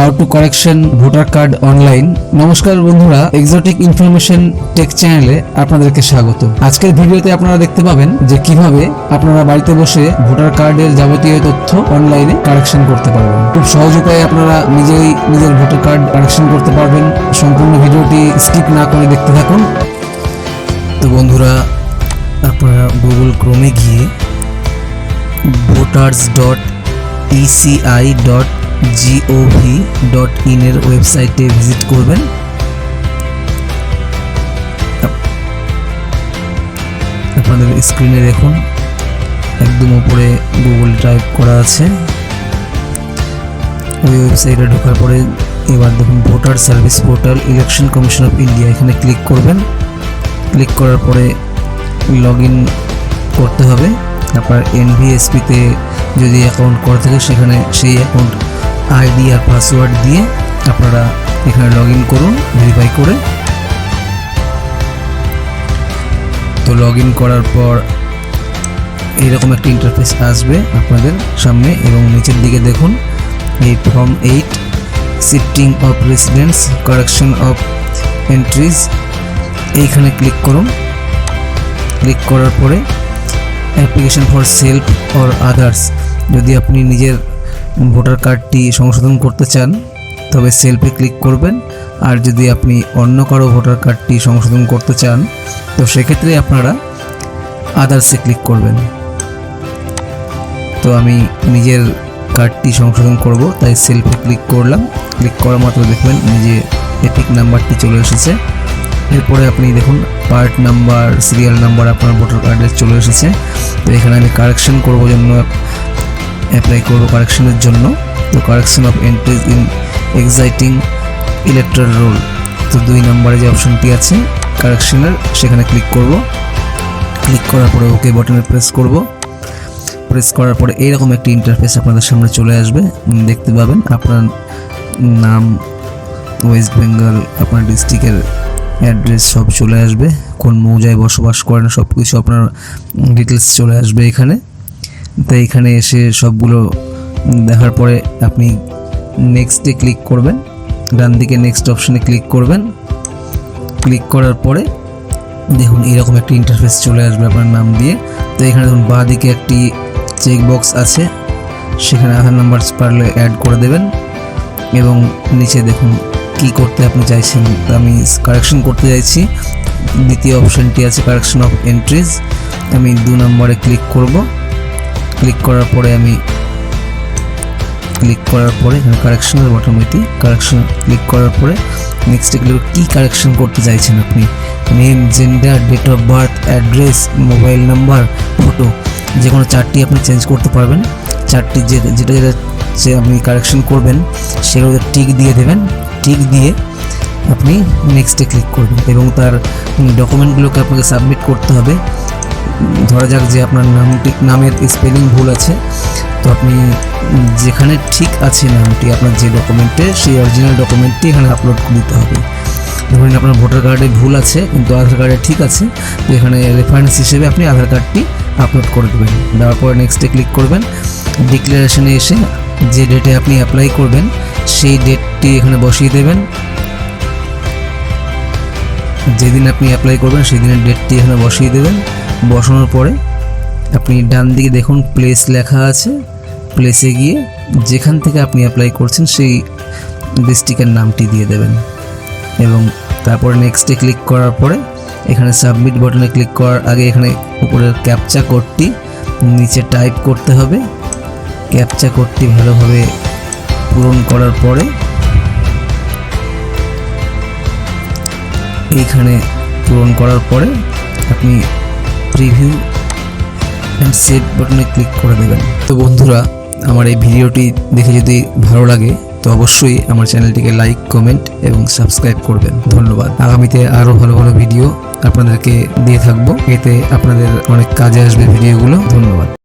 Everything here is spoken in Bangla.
How to correction voter card online. নমস্কার বন্ধুরা এক্সোটিক ইনফরমেশন টেক চ্যানেলে আপনাদেরকে স্বাগত। আজকের ভিডিওতে আপনারা দেখতে পাবেন যে কীভাবে আপনারা বাড়িতে বসে ভোটার কার্ডের যাবতীয় তথ্য অনলাইনে কারেকশন করতে পারবেন। খুব সহজ উপায়ে আপনারা নিজেই নিজের ভোটার কার্ড কারেকশন করতে পারবেন। সম্পূর্ণ ভিডিওটি স্কিপ না করে দেখতে থাকুন। তো বন্ধুরা, আপনারা গুগল ক্রোমে গিয়ে voters dot ECI dot GOV dot ইনের ওয়েবসাইটে ভিজিট করবেন। আপ- আপনাদের স্ক্রিনে দেখুন, একদম উপরে গুগল টাইপ করা আছে। ওই ওয়েবসাইটে ঢোকার পরে এবার দেখুন voter service portal election commission of India এখানে ক্লিক করবেন। ক্লিক করার পরে লগ ইন করতে হবে। আপনার এনভিএসপিতে যদি অ্যাকাউন্ট করা থাকে, সেখানে সেই অ্যাকাউন্ট আইডি আর পাসওয়ার্ড দিয়ে আপনারা এখানে লগ ইন করুন ভেরিফাই করে। তো লগ ইন করার পর এইরকম একটা ইন্টারফেস আসবে আপনাদের সামনে এবং নিচের দিকে দেখুন, এই form eight shifting of residence correction of entries এইখানে ক্লিক করুন। ক্লিক করার পরে application for self or others যদি আপনি নিজের ভোটার কার্ডটি সংশোধন করতে চান, তবে সেলফে ক্লিক করবেন। আর যদি আপনি অন্য কারও ভোটার কার্ডটি সংশোধন করতে চান, তো সেক্ষেত্রে আপনারা আদার্সে ক্লিক করবেন। তো আমি নিজের কার্ডটি সংশোধন করব, তাই সেলফে ক্লিক করলাম। ক্লিক করা মাত্র দেখবেন নিজে এপিক নাম্বারটি চলে এসেছে। এরপরে আপনি দেখুন পার্ট নাম্বার সিরিয়াল নাম্বার আপনার ভোটার কার্ডে চলে এসেছে। তো এখানে আমি কারেকশন করব জন্য অ্যাপ্লাই করব কারেকশনের জন্য। তো correction of entries in existing electoral roll তো দুই নম্বরে যে অপশনটি আছে কারেকশনের সেখানে ক্লিক করব। ক্লিক করার পরে ওকে বাটনে প্রেস করব। প্রেস করার পরে এইরকম একটি ইন্টারফেস আপনাদের সামনে চলে আসবে। দেখতে পাবেন আপনার নাম ওয়েস্ট বেঙ্গল আপনার ডিস্ট্রিক্টের অ্যাড্রেস সব চলে আসবে। কোন মৌজায় বসবাস করেন সব কিছু আপনার ডিটেলস চলে আসবে এখানে। তো এখানে এসে সবগুলো দেখার পরে আপনি নেক্সটে ক্লিক করবেন। ডান দিকে নেক্সট অপশনে ক্লিক করবেন। ক্লিক করার পরে দেখুন এরকম একটি ইন্টারফেস চলে আসবে আপনার নাম দিয়ে। তো এখানে দেখুন বাঁ দিকে একটি চেক বক্স আছে। সেখানে আধার নাম্বার পারলে অ্যাড করে দেবেন। এবং নিচে দেখুন কি করতে আপনি চাইছেন। আমি কারেকশন করতে চাইছি। দ্বিতীয় অপশনটি আছে কারেকশন অফ এন্ট্রিজ আমি দু নম্বরে ক্লিক করব। ক্লিক করার পরে আমি ক্লিক করার পরে এখানে কারেকশনের বটম এটি কারেকশন ক্লিক করার পরে নেক্সটে ক্লিক কী কারেকশন করতে চাইছেন আপনি? Name gender date of birth address mobile number photo যে কোনো চারটি আপনি চেঞ্জ করতে পারবেন। চারটি যে যেটা যেটা যে আপনি কারেকশন করবেন সেগুলো টিক দিয়ে দেবেন। টিক দিয়ে আপনি নেক্সটে ক্লিক করবেন এবং তার ডকুমেন্টগুলোকে আপনাকে সাবমিট করতে হবে। ধরা যাক যে আপনার নামটি নামের স্পেলিং ভুল আছে। তো আপনি যেখানে ঠিক আছে নামটি, আপনার যে ডকুমেন্টে সেই অরিজিনাল ডকুমেন্টটি এখানে আপলোড দিতে হবে। ধরুন আপনার ভোটার কার্ডে ভুল আছে, কিন্তু আধার কার্ডে ঠিক আছে, তো এখানে রেফারেন্স হিসেবে আপনি আধার কার্ডটি আপলোড করে দেবেন। দেওয়ার পরে নেক্সটে ক্লিক করবেন। ডিক্লারেশনে এসে যে ডেটে আপনি অ্যাপ্লাই করবেন, সেই ডেটটি এখানে বসিয়ে দেবেন। যেদিন আপনি অ্যাপ্লাই করবেন সেই দিনের ডেটটি এখানে বসিয়ে দেবেন। বসানোর পরে আপনি ডান দিকে দেখুন প্লেস লেখা আছে। প্লেসে গিয়ে যেখান থেকে আপনি অ্যাপ্লাই করছেন সেই ডিস্ট্রিক্টের নামটি দিয়ে দেবেন। এবং তারপরে নেক্সটে ক্লিক করার পরে এখানে সাবমিট বাটনে ক্লিক করার আগে এখানে উপরের ক্যাপচা কোডটি নিচে টাইপ করতে হবে। ক্যাপচা কোডটি ভালোভাবে পূরণ করার পরে এইখানে পূরণ করার পরে আপনি প্রিভিউ অ্যান্ড সেভ বাটনে ক্লিক করে দেবেন। তো বন্ধুরা, আমার এই ভিডিওটি দেখে যদি ভালো লাগে, তো অবশ্যই আমার চ্যানেলটিকে লাইক কমেন্ট এবং সাবস্ক্রাইব করবেন। ধন্যবাদ। আগামীতে আরও ভালো ভালো ভিডিও আপনাদেরকে দিয়ে থাকব। এতে আপনাদের অনেক কাজে আসবে ভিডিওগুলো। ধন্যবাদ।